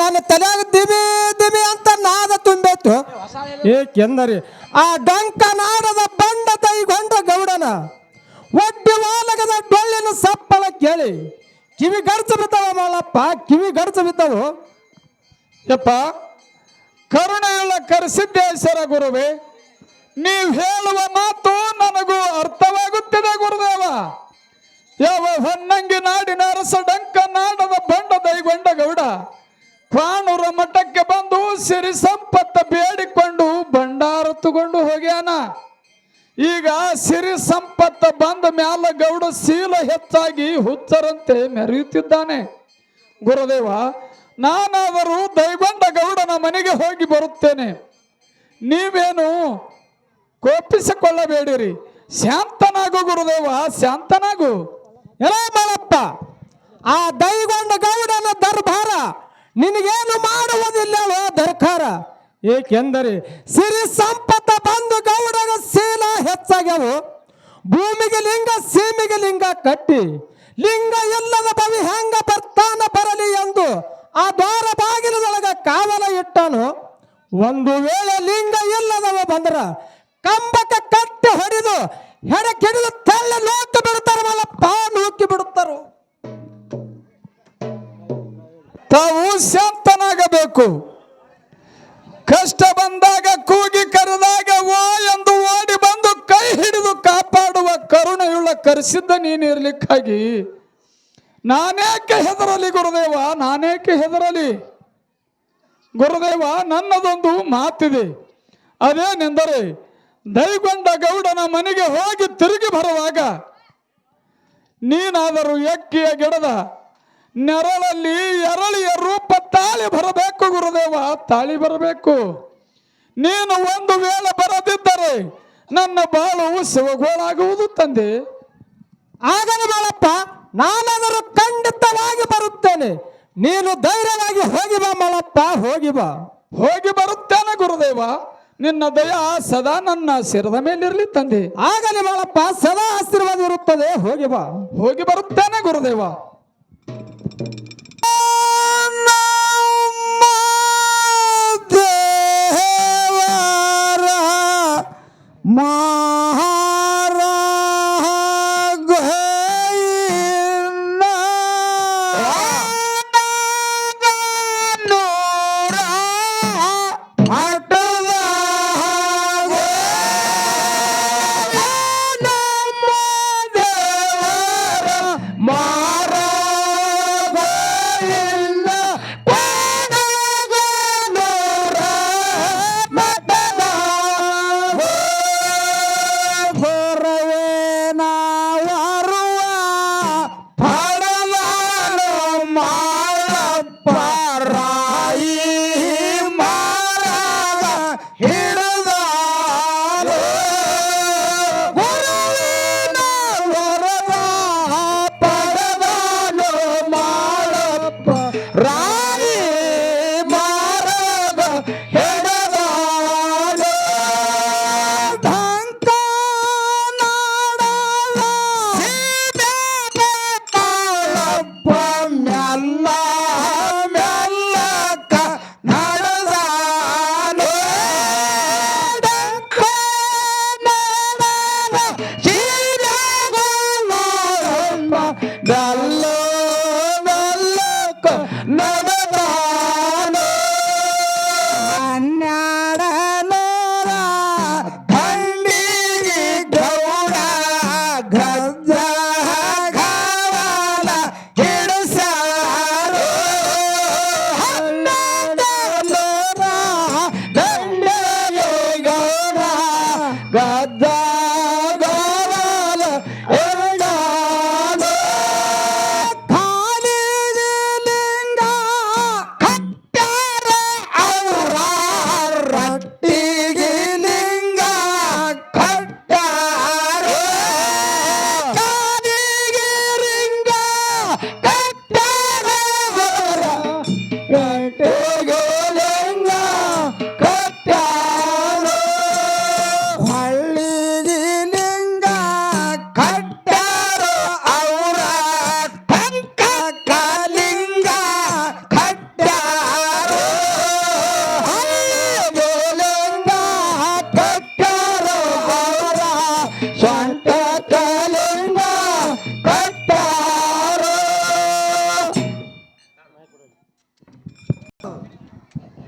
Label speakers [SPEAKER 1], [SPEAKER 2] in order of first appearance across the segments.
[SPEAKER 1] ನನ್ನ ತಲೆಯಾಗ ದಿಬಿ ದಿಬಿ ಅಂತ ನಾದ ತುಂಬೇತು. ಏಕೆಂದರೆ ಆ ಡಂಕ ನಾಡದ ಬಂಡ ತೈಗೊಂಡ ಗೌಡನ ಒಡ್ಡಿ ವಾಲಗದ ಡೊಳ್ಳಿನ ಸಪ್ಪಳ ಕೇಳಿ, ಕಿವಿ ಗಡ್ಚ ಬಿದ್ದಾವ ಮಾಲಪ್ಪ, ಕಿವಿ ಗಡ್ಚ ಬಿದ್ದವು.
[SPEAKER 2] ಯಪ್ಪ ಕರುಣೆಯುಳ್ಳ ಕರ್ಸಿದ್ದೇಶ್ವರ ಗುರುವೇ, ನೀವು ಹೇಳುವ ಮಾತು ನನಗೂ ಅರ್ಥವಾಗುತ್ತಿದೆ ಗುರುದೇವ. ಯಾವ ಹೊನ್ನಂಗಿ ನಾಡಿನ ಅರಸ ಡಂಕ ನಾಡದ ಸಿರಿ ಸಂಪತ್ತ ಬೇಡಿಕೊಂಡು ಭಂಡಾರ ತಗೊಂಡು ಹೋಗ್ಯಾನ. ಈಗ ಸಿರಿ ಸಂಪತ್ತ ಬಂದ ಮ್ಯಾಲ ಗೌಡ ಶೀಲ ಹೆಚ್ಚಾಗಿ ಹುಚ್ಚರಂತೆ ಮೆರೆಯುತ್ತಿದ್ದಾನೆ. ಗುರುದೇವ, ನಾನಾದರೂ ದೈಗೊಂಡ ಗೌಡನ ಮನೆಗೆ ಹೋಗಿ ಬರುತ್ತೇನೆ. ನೀವೇನು ಕೋಪಿಸಿಕೊಳ್ಳಬೇಡಿರಿ. ಶಾಂತನಾಗು ಗುರುದೇವ, ಶಾಂತನಾಗು.
[SPEAKER 1] ಎಲ್ಲ ಬಾಳಪ್ಪ, ಆ ದೈಗೊಂಡ ಗೌಡನ ದರ್ಬಾರ ನಿನಗೇನು ಮಾಡುವುದಿಲ್ಲವೋ ದರ್ಕಾರ ಏಕೆಂದರೆ ಸಿರಿ ಸಂಪತ್ತ ಬಂದು ಗೌಡರ ಶೀಲ ಹೆಚ್ಚಾಗ್ಯವು. ಭೂಮಿಗೆ ಲಿಂಗ, ಸೀಮೆಗೆ ಲಿಂಗ ಕಟ್ಟಿ. ಲಿಂಗ ಇಲ್ಲದ ಬವಿ ಹೆಂಗ ಬರ್ತಾನ ಬರಲಿ ಎಂದು ಆ ದ್ವಾರ ಬಾಗಿಲದೊಳಗ ಕಾವಲ ಇಟ್ಟನು. ಒಂದು ವೇಳೆ ಲಿಂಗ ಇಲ್ಲದವ ಬಂದ್ರ ಕಂಬಕ್ಕೆ ಕಟ್ಟಿ ಹೊಡೆದು ಹೆಡಕಿಡಿದು ತೆಳ್ಳ ನೂಕಿ ಬಿಡುತ್ತಾರೆ ಪಾ ನೂಕಿ ಬಿಡುತ್ತಾರು.
[SPEAKER 2] ತಾವು ಶಾಂತನಾಗಬೇಕು. ಕಷ್ಟ ಬಂದಾಗ ಕೂಗಿ ಕರೆದಾಗ ವಾ ಎಂದು ಓಡಿ ಬಂದು ಕೈ ಹಿಡಿದು ಕಾಪಾಡುವ ಕರುಣೆಯುಳ್ಳ ಕರೆಸಿದ್ದ ನೀನಿರ್ಲಿಕ್ಕಾಗಿ ನಾನೇಕೆ ಹೆದರಲಿ ಗುರುದೇವ? ನಾನೇಕೆ ಹೆದರಲಿ? ಗುರುದೇವ, ನನ್ನದೊಂದು ಮಾತಿದೆ. ಅದೇನೆಂದರೆ, ದೈಗೊಂಡ ಗೌಡನ ಮನೆಗೆ ಹೋಗಿ ತಿರುಗಿ ಬರುವಾಗ ನೀನಾದರೂ ಎಕ್ಕಿಯ ಗಿಡದ ನೆರಳಲ್ಲಿ ಎರಳಿಯ ರೂಪ ತಾಳಿ ಬರಬೇಕು ಗುರುದೇವ ತಾಳಿ ಬರಬೇಕು. ನೀನು ಒಂದು ವೇಳೆ ಬರದಿದ್ದರೆ ನನ್ನ ಬಾಳು ಶಿವಗೋಳಾಗುವುದು ತಂದೆ.
[SPEAKER 1] ಆಗಲಿ ಬಾಳಪ್ಪ ನಾನಾದರೂ ಖಂಡಿತವಾಗಿ ಬರುತ್ತೇನೆ. ನೀನು ಧೈರ್ಯವಾಗಿ ಹೋಗಿ ಬಾ ಮಲಪ್ಪ ಹೋಗಿ ಬಾ.
[SPEAKER 2] ಹೋಗಿ ಬರುತ್ತೇನೆ ಗುರುದೇವ ನಿನ್ನ ದಯ ಸದಾ ನನ್ನ ಶಿರದ ಮೇಲಿರಲಿ ತಂದೆ.
[SPEAKER 1] ಆಗಲಿ ಬಾಳಪ್ಪ ಸದಾ ಆಶೀರ್ವಾದ ಇರುತ್ತದೆ ಹೋಗಿ ಬಾ.
[SPEAKER 2] ಹೋಗಿ ಬರುತ್ತೇನೆ ಗುರುದೇವ.
[SPEAKER 1] ಮಾರ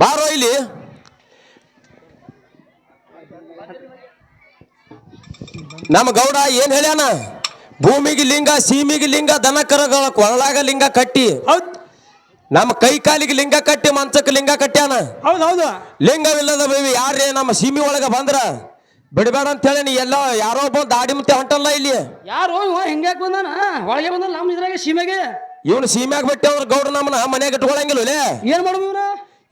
[SPEAKER 3] ಬಾರೋ ಇಲ್ಲಿ. ನಮ್ಮ ಗೌಡ ಏನ್ ಹೇಳ್ಯಾನ? ಭೂಮಿಗೆ ಲಿಂಗ ಸೀಮಿಗೆ ಲಿಂಗ ದನ ಕರಗಳ ಕೊರಳಾಗ ಲಿಂಗ ಕಟ್ಟಿ.
[SPEAKER 4] ಹೌದ್.
[SPEAKER 3] ನಮ್ಮ ಕೈ ಕಾಲಿಗೆ ಲಿಂಗ ಕಟ್ಟಿ ಮಂಚಕ್ಕೆ ಲಿಂಗ ಕಟ್ಟ್ಯಾನ?
[SPEAKER 4] ಹೌದು ಹೌದು.
[SPEAKER 3] ಲಿಂಗವಿಲ್ಲದ ಬೇವಿ ಯಾರೇ ನಮ್ಮ ಸೀಮಿ ಒಳಗ ಬಂದ್ರ? ಬಿಡಬೇಡ ಅಂತ ಹೇಳಿ ನೀ ಎಲ್ಲ ಯಾರೋ ಒಬ್ಬ ದಾಡಿ ಮತ್ತೆ ಹೊಂಟಲ್ಲ ಇಲ್ಲಿ.
[SPEAKER 5] ಯಾರು ಇವ ಹೆಂಗ್ಯಾಕ್ ಬಂದಾನ? ಒಳಗೆ ಬಂದ ನಮ್ಮ ಇದ್ರಾಗ ಸೀಮೆಗೆ.
[SPEAKER 3] ಇವನು ಸೀಮ್ಯಾಗ ಬಿಟ್ಟೆ ಅವ್ರ ಗೌಡ್ರ ನಮ್ಮನ ಮನೆಗೆ ಇಟ್ಕೊಳಂಗಿಲ್ಲ
[SPEAKER 5] ಏನ್ ಮಾಡುವ ಇವ್ರ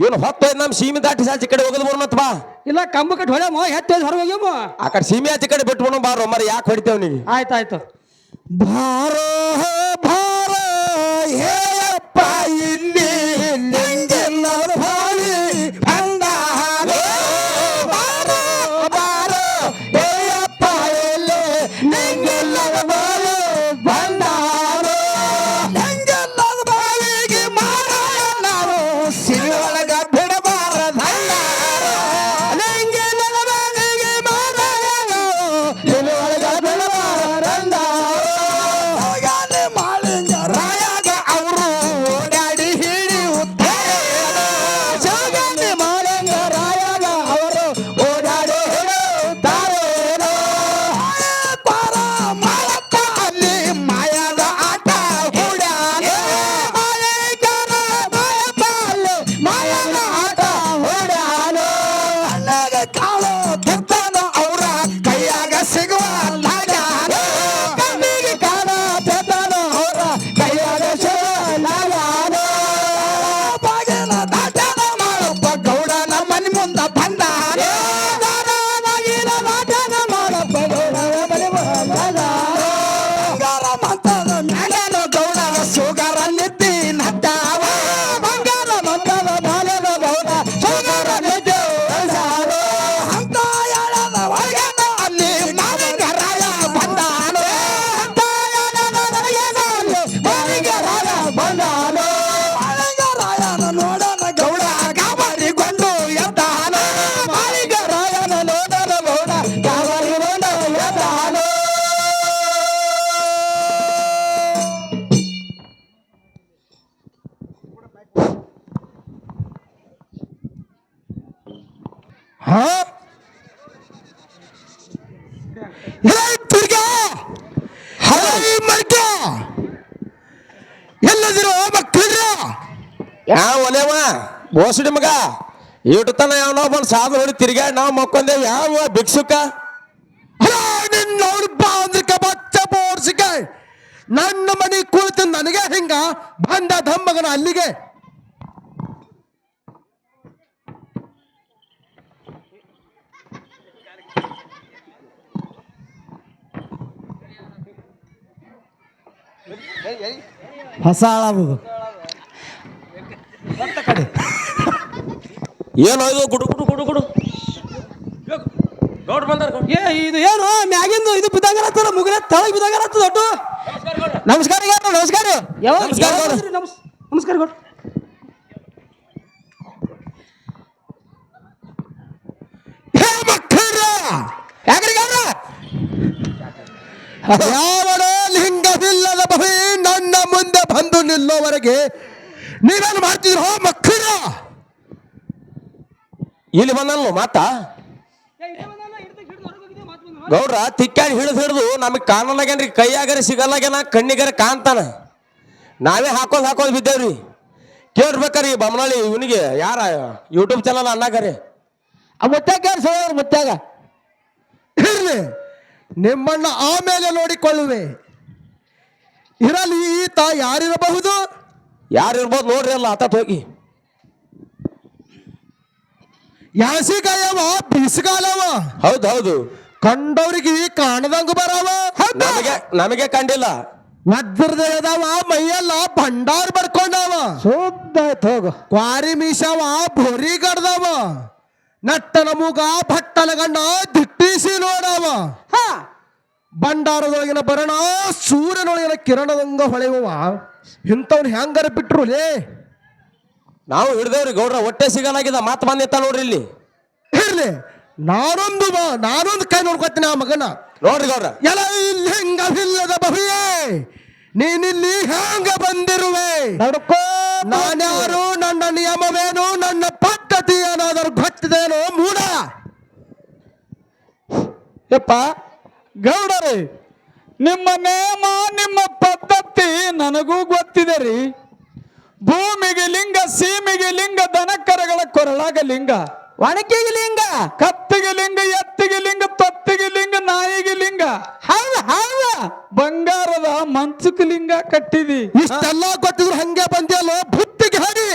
[SPEAKER 3] ಇವನು ಹೊತ್ತು ನಮ್ಮ ಸೀಮೆ ದಾಟಿ ಸಾಚಿ ಕಡೆ ಹೋಗದ್ ಮತ್ ಬಾ.
[SPEAKER 5] ಇಲ್ಲ ಕಂಬ ಕಟ್ ಹೊಳ್ಯಾಮ ಹೆತ್ತ ಹೊರಗೆ ಹೋಗ್ಯಾಮ
[SPEAKER 3] ಆ ಕಡೆ ಸೀಮೆ ಆಚೆ ಕಡೆ ಬಿಟ್ಬಿಡು ಬಾರೋ ಮರ ಯಾಕೆ ಹೊಡಿತೇವ್ ನೀ
[SPEAKER 5] ಆಯ್ತು ಆಯ್ತು.
[SPEAKER 4] ಭಾರೋ ಭಾರೋ ಹೇ ಇಲ್ಲಿ Banana. ಎಲ್ಲದಿರೋ ಮಕ್ಕಳ್ರ
[SPEAKER 3] ಯಾವ ಒಲೆವ? ಬೋಸಡಿ ಮಗ. ಇಟ್ಟು ತನ ಯಾವನೋ ಬಂದು ಸಾಧು ಹೊಡಿ ತಿರ್ಗಾ ನಾವು ಮಕ್ಕೊಂದೇ ಯಾವ ಭಿಕ್ಷುಕ?
[SPEAKER 4] ನನ್ನ ಮನೆ ಕುಳಿತು ನನಗೆ ಹಿಂಗ ಬಂದ ಧಮ್ಮಗನ ಅಲ್ಲಿಗೆ. ಹೊಸ ಆಳಾಗುದು
[SPEAKER 3] ಏನೋ ಇದು ಗುಡು ಗುಡು ಗುಡು ಗುಡು ಬಂದಾರ.
[SPEAKER 5] ಏ ಇದು ಏನು? ಮ್ಯಾಗಿಂದು ಇದು ಬಿದ್ದಾಗಲತ್ತದ ಮುಗಿಲ ತಳಗ್
[SPEAKER 4] ನಮಸ್ಕಾರ ನಮಸ್ಕಾರ
[SPEAKER 3] ನಮಸ್ಕಾರ. ಗೌಡ್ರು?
[SPEAKER 4] ಯಾಕ್ರಿಗವ್ರ ಬಹಿ ನನ್ನ ಮುಂದೆ ಬಂದು ನಿಲ್ಲೋವರೆಗೆ ನೀವೇನು ಮಾಡ್ತಿದ್ರು ಹೋ ಮಕ್ಕಳ?
[SPEAKER 3] ಇಲ್ಲಿ ಬಂದಲ್ಲ ಮಾತ? ಗೌಡ್ರ ತಿಕ್ಕಾಡಿ ಹಿಡಿದು ಹಿಡಿದು ನಮಗೆ ಕಾನೂನಾಗೇನ್ರಿ, ಕೈಯಾಗರೆ ಸಿಗಲ್ಲಾಗೇನ, ಕಣ್ಣಿಗರೆ ಕಾಣ್ತಾನ. ನಾವೇ ಹಾಕೋದು ಹಾಕೋದು ಬಿದ್ದೇವ್ರಿ. ಕೇಳ್ಬೇಕಾರಿ ಬಮನಳ್ಳಿ ಇವನಿಗೆ. ಯಾರ? ಯೂಟ್ಯೂಬ್ ಚಾನಲ್ ಅನ್ನಾಗರಿ
[SPEAKER 4] ಮುತ್ತಾಗ ಸೋದರ ಮುತ್ತಾಗ ಇರ್ಲಿ. ನಿಮ್ಮನ್ನ ಆಮೇಲೆ ನೋಡಿಕೊಳ್ಳುವೆ. ಇರಲಿ ಈತ ಯಾರಿರಬಹುದು?
[SPEAKER 3] ಯಾರು ಇರ್ಬೋದು ನೋಡ್ರಿ ಅಲ್ಲ ಆತ ಹೋಗಿ.
[SPEAKER 4] ಯಾಸಿಗಾಯವ ಬಿಸಿಗಾಲವ?
[SPEAKER 3] ಹೌದು ಹೌದು.
[SPEAKER 4] ಕಂಡವ್ರಿಗೆ ಕಾಣದಂಗ ಬರವ?
[SPEAKER 3] ನಮಗೆ ನಮಗೆ ಕಂಡಿಲ್ಲ.
[SPEAKER 4] ವಜ್ರದೇದವ ಮೈಯೆಲ್ಲ ಭಂಡಾರ ಬರ್ಕೊಂಡವ. ಶುದ್ಧ ಹೋಗು. ಕ್ವಾರಿ ಮೀಸವ ಭೋರಿ ಗಡ್ದವ. ನಟ್ಟನ ಮುಗ ಭಟ್ಟನ ಗಂಡ ದಿಟ್ಟಿಸಿ ನೋಡವ. ಭಂಡಾರದೊಳಗಿನ ಬರಣ ಸೂರ್ಯನೊಳಗಿನ ಕಿರಣದಂಗ ಹೊಳೆಯುವ. ಇಂಥವ್ನ ಹೆಂಗಾರ ಬಿಟ್ರು ಲೇ?
[SPEAKER 3] ನಾವು ಹಿಡ್ದೇವ್ರಿ ಗೌಡ್ರ ಹೊಟ್ಟೆ ಸಿಗಲಾಗಿದ ಮಾತು ಬಂದಿತ್ತ ನೋಡ್ರಿ ಇಲ್ಲಿ.
[SPEAKER 4] ಇರ್ಲಿ. ನಾನೊಂದು ಬ- ನಾನೊಂದು ಕೈ ನೋಡ್ಕೊತೀನಿ ಆ ಮಗನ.
[SPEAKER 3] ನೋಡ್ರಿ ಗೌಡ್ರ.
[SPEAKER 4] ಎಲ್ಲ ಇಲ್ಲಿ ಹೆಂಗವಿಲ್ಲದ ಬಹುಯೇ ನೀನಿಲ್ಲಿ ಹೆಂಗ ಬಂದಿರುವೆ? ನಡ್ಕೋ.
[SPEAKER 1] ನಾನ್ಯಾರು ನನ್ನ ನಿಯಮವೇನು ನನ್ನ ಪದ್ಧತಿ ಏನಾದರೂ ಗೊತ್ತಿದೇನೋ ಮೂಡ.
[SPEAKER 2] ಯಪ್ಪ ಗೌಡರೇ ನಿಮ್ಮ ನೇಮ ನಿಮ್ಮ ಪದ್ಧತಿ ನನಗೂ ಗೊತ್ತಿದೆ ರೀ. ಭೂಮಿಗೆ ಲಿಂಗ ಸೀಮಿಗೆ ಲಿಂಗ ದನಕರಗಳ ಕೊರಳಾಗ ಲಿಂಗ.
[SPEAKER 1] ಒಣಕೆಗೆ ಲಿಂಗ.
[SPEAKER 2] ಕತ್ತಿಗೆ ಲಿಂಗ ಎತ್ತಿಗೆ ಲಿಂಗ ತೊತ್ತಿಗೆ ಲಿಂಗ ನಾಯಿಗೆ ಲಿಂಗ.
[SPEAKER 1] ಹೌದ ಹೌದ.
[SPEAKER 2] ಬಂಗಾರದ ಮಂಚುಕ ಲಿಂಗ ಕಟ್ಟಿದಿ.
[SPEAKER 1] ಇಷ್ಟೆಲ್ಲ ಗೊತ್ತಿದ್ರು ಹಂಗೆ ಬಂದಿಯಲ್ಲೋ ಬುತ್ತಿಗೆ ಹರಿ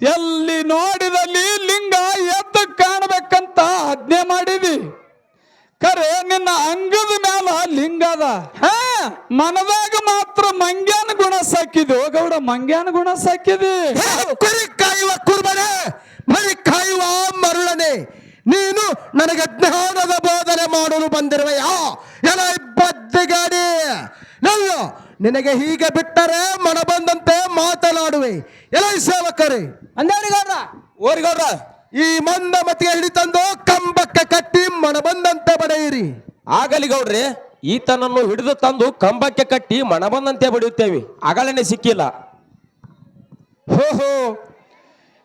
[SPEAKER 2] ಎಲ್ಲಿ ನೋಡಿದಲ್ಲಿ ಲಿಂಗ ಎದ್ದು ಕಾಣಬೇಕಂತ ಆಜ್ಞೆ ಮಾಡಿದಿ ಕರೆ ನಿನ್ನ ಅಂಗದ ಮ್ಯಾಲ ಲಿಂಗದ ಹ
[SPEAKER 1] ಹಾ.
[SPEAKER 2] ಮನದಾಗ ಮಾತ್ರ ಮಂಗ್ಯಾನ ಗುಣ ಸಾಕಿದು ಗೌಡ ಮಂಗ್ಯಾನ ಗುಣ ಸಾಕಿದಿ?
[SPEAKER 1] ಕುರಿ ಕಾಯುವ ಕುರ್ಬನೆ ಮರಿ ಕಾಯುವ ಮರುಳನೆ ನೀನು ನನಗೆ ಜ್ಞಾನದ ಬೋಧನೆ ಮಾಡಲು ಬಂದಿರುವೆಯ? ಎಲ್ಲ ಬದ್ದಗಾಡಿ ನಲ್ಲ ನಿನಗೆ ಹೀಗೆ ಬಿಟ್ಟರೆ ಮನ ಬಂದಂತೆ ಮಾತನಾಡುವೆ. ಎಲ್ಲ ಸೇವಕರೇ. ಓರಿ
[SPEAKER 3] ಓರಿಗೌಡ್ರ
[SPEAKER 1] ಈ ಮಂದ ಮತಿಗೆ ಹಿಡಿತಂದು ಕಂಬಕ್ಕೆ ಕಟ್ಟಿ ಮನ ಬಂದಂತೆ ಬಡೆಯಿರಿ
[SPEAKER 3] ಆಗಲಿ ಗೌಡ್ರಿ ಈತನನ್ನು ಹಿಡಿದು ತಂದು ಕಂಬಕ್ಕೆ ಕಟ್ಟಿ ಮಣ ಬಂದಂತೆ ಬಡಿಯುತ್ತೇವೆ ಅಗಳನೆ ಸಿಕ್ಕಿಲ್ಲ.
[SPEAKER 2] ಹೋ ಹೋ.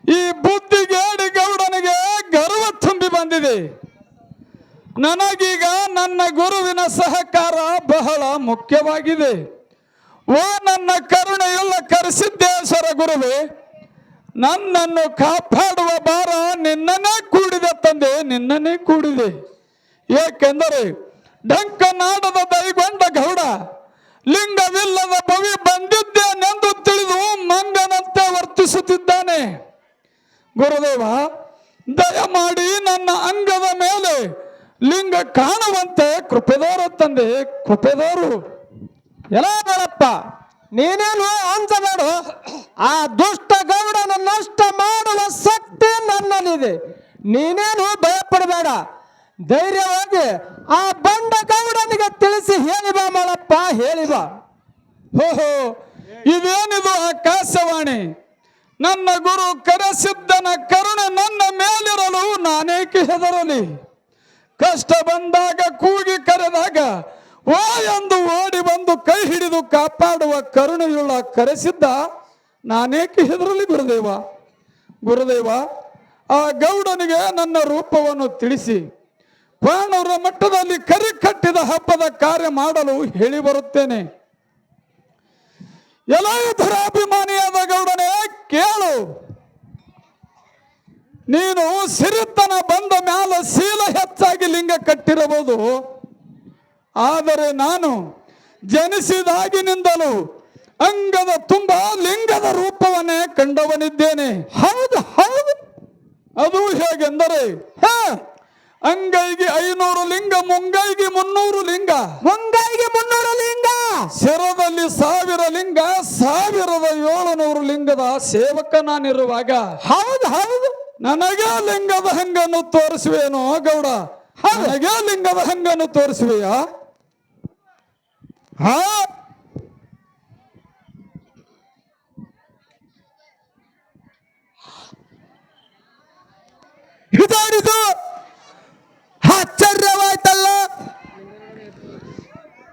[SPEAKER 2] ಈ ಬುದ್ಧಿಗೇಡಿ ಗೌಡನಿಗೆ ಗರ್ವ ತುಂಬಿ ಬಂದಿದೆ. ನನಗೀಗ ನನ್ನ ಗುರುವಿನ ಸಹಕಾರ ಬಹಳ ಮುಖ್ಯವಾಗಿದೆ. ಓ ನನ್ನ ಕರುಣೆಯುಳ್ಳ ಕರೆಸಿದ್ದೇಶ್ವರ ಗುರುವೇ ನನ್ನನ್ನು ಕಾಪಾಡುವ ಭಾರ ನಿನ್ನನ್ನೇ ಕೂಡಿದೆ ತಂದೆ, ನಿನ್ನನ್ನೇ ಕೂಡಿದೆ. ಏಕೆಂದರೆ ಡಂಕನಾಡದ ದೈಗೊಂಡ ಗೌಡ, ಲಿಂಗವಿಲ್ಲದ ಬವಿ ಬಂದಿದ್ದೇನೆಂದು ತಿಳಿದು ಮಂಗನಂತೆ ವರ್ತಿಸುತ್ತಿದ್ದಾನೆ. ಗುರುದೇವ, ದಯಮಾಡಿ ನನ್ನ ಅಂಗದ ಮೇಲೆ ಲಿಂಗ ಕಾಣುವಂತೆ ಕೃಪೆದೋರ ತಂದೆ, ಕೃಪೆದೋರು.
[SPEAKER 1] ಎಲ್ಲ ಬೇಡಪ್ಪ. ನೀನೇನು ಅಂಜಬೇಡು ಆ ದುಷ್ಟ ಗೌಡನ ನಷ್ಟ ಮಾಡುವ ಶಕ್ತಿ ನನ್ನಲ್ಲಿದೆ. ನೀನೇನು ಭಯಪಡಬೇಡ. ಧೈರ್ಯವಾಗಿ ಆ ಬಂಡ ಗೌಡನಿಗೆ ತಿಳಿಸಿ ಹೇಳಿ ಬಾ ಮಾಡಪ್ಪ ಹೇಳಿ ಬಾ
[SPEAKER 2] ಓಹೋ, ಇದೇನಿದು ಆಕಾಶವಾಣಿ? ನನ್ನ ಗುರು ಕರೆಸಿದ್ದನ ಕರುಣೆ ನನ್ನ ಮೇಲಿರಲು ನಾನೇಕೆ ಹೆದರಲಿ? ಕಷ್ಟ ಬಂದಾಗ ಕೂಗಿ ಕರೆದಾಗ ಓ ಎಂದು ಓಡಿ ಬಂದು ಕೈ ಹಿಡಿದು ಕಾಪಾಡುವ ಕರುಣೆಯುಳ್ಳ ಕರೆಸಿದ್ದ ನಾನೇಕೆ ಹೆದರಲಿ ಗುರುದೇವ? ಗುರುದೇವ, ಆ ಗೌಡನಿಗೆ ನನ್ನ ರೂಪವನ್ನು ತಿಳಿಸಿ ಪಾಣೂರ ಮಟ್ಟದಲ್ಲಿ ಕರಿ ಕಟ್ಟಿದ ಹಬ್ಬದ ಕಾರ್ಯ ಮಾಡಲು ಹೇಳಿ ಬರುತ್ತೇನೆ. ಧರಾಭಿಮಾನಿಯಾದ ಗೌಡನೇ, ಕೇಳು. ನೀನು ಸಿರಿತನ ಬಂದ ಮ್ಯಾಲ ಶೀಲ ಹೆಚ್ಚಾಗಿ ಲಿಂಗ ಕಟ್ಟಿರಬಹುದು. ಆದರೆ ನಾನು ಜನಿಸಿದಾಗಿನಿಂದಲೂ ಅಂಗದ ತುಂಬ ಲಿಂಗದ ರೂಪವನ್ನೇ ಕಂಡವನಿದ್ದೇನೆ.
[SPEAKER 1] ಹೌದು ಹೌದು.
[SPEAKER 2] ಅದು ಹೇಗೆಂದರೆ
[SPEAKER 1] ಹಾ
[SPEAKER 2] ಅಂಗೈಗೆ ಐನೂರು ಲಿಂಗ ಮುಂಗೈಗೆ ಮುನ್ನೂರು ಲಿಂಗ.
[SPEAKER 1] ಮುಂಗೈಗೆ ಮುನ್ನೂರು ಲಿಂಗ.
[SPEAKER 2] ಶಿರದಲ್ಲಿ ಸಾವಿರ ಲಿಂಗ ಸಾವಿರದ ಏಳುನೂರು ಲಿಂಗದ ಸೇವಕ ನಾನಿರುವಾಗ
[SPEAKER 1] ಹೌದು ಹೌದು.
[SPEAKER 2] ನನಗೆ ಲಿಂಗದ ಹಂಗನ್ನು ತೋರಿಸುವೇನೋ ಗೌಡ. ನನಗೆ ಲಿಂಗದ ಹಂಗನ್ನು ತೋರಿಸುವೆಯಾ?
[SPEAKER 1] ಹಾ? ಇದಾಡಿದು ಆಶ್ಚರ್ಯವಾಯ್ತಲ್ಲ.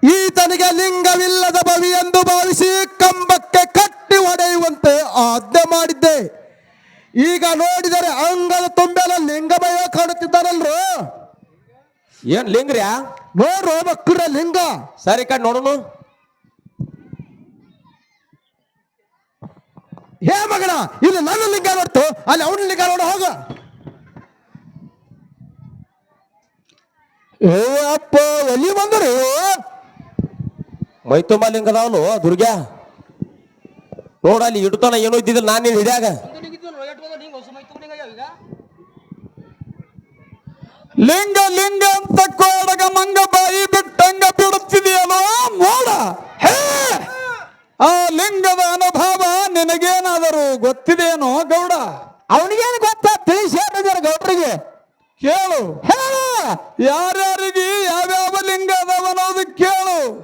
[SPEAKER 1] ಈತನಿಗೆ ಲಿಂಗವಿಲ್ಲದ ಬವಿ ಎಂದು ಭಾವಿಸಿ ಕಂಬಕ್ಕೆ ಕಟ್ಟಿ ಹೊಡೆಯುವಂತೆ ಆಜ್ಞೆ ಮಾಡಿದ್ದೆ. ಈಗ ನೋಡಿದರೆ ಅಂಗದ ತುಂಬೆಲ್ಲ ಲಿಂಗಮಯ ಕಾಣುತ್ತಿದ್ದಾನಲ್ರು?
[SPEAKER 3] ಏನ್ ಲಿಂಗ್ರ್ಯಾ?
[SPEAKER 1] ನೋಡ್ರ ಮಕ್ಕಳ ಲಿಂಗ.
[SPEAKER 3] ಸರಿ ಕಡ್ ನೋಡೋನು.
[SPEAKER 1] ಹೇ ಮಗನ ಇಲ್ಲಿ ನನ್ನ ಲಿಂಗ ನೋಡ್ತು ಅಲ್ಲಿ ಅವನ ಲಿಂಗ ನೋಡ ಹೋಗ. ಏ ಅಪ್ಪ ಎಲ್ಲಿ ಬಂದರು
[SPEAKER 3] ಮೈ ತುಂಬ ಲಿಂಗದವನು ದುರ್ಗ್ಯಾ. ನೋಡ ಅಲ್ಲಿ ಇಡ್ತಾನ ಏನೋ ಇದ್ದಿದ್ದಿಲ್ಲ ನಾನು ನೀನು ಹಿಡಿಯಾಗ.
[SPEAKER 2] ಲಿಂಗ ಲಿಂಗ ಅಂತ ಕೋಡಗ ಮಂಗ ಬಾಯಿ ಬಿಟ್ಟಂಗ ಬಿಡುತ್ತಿದೆಯಲ್ಲೋ ಮೋಡ? ಹೇ! ಆ ಲಿಂಗದ ಅನುಭವ ನಿನಗೇನಾದರೂ ಗೊತ್ತಿದೆಯೇನೋ ಗೌಡ?
[SPEAKER 1] ಅವನಿಗೇನು ಗೊತ್ತಾ? ತಿಳಿಸಿ ಗೌಡರಿಗೆ ಗೌಡ್ರಿಗೆ?
[SPEAKER 2] ಕೇಳು.
[SPEAKER 1] ಹೇ
[SPEAKER 2] ಯಾರ್ಯಾರಿಗೆ ಯಾವ್ಯಾವ ಲಿಂಗ ಅದಾವ ಅನ್ನೋದು ಕೇಳು.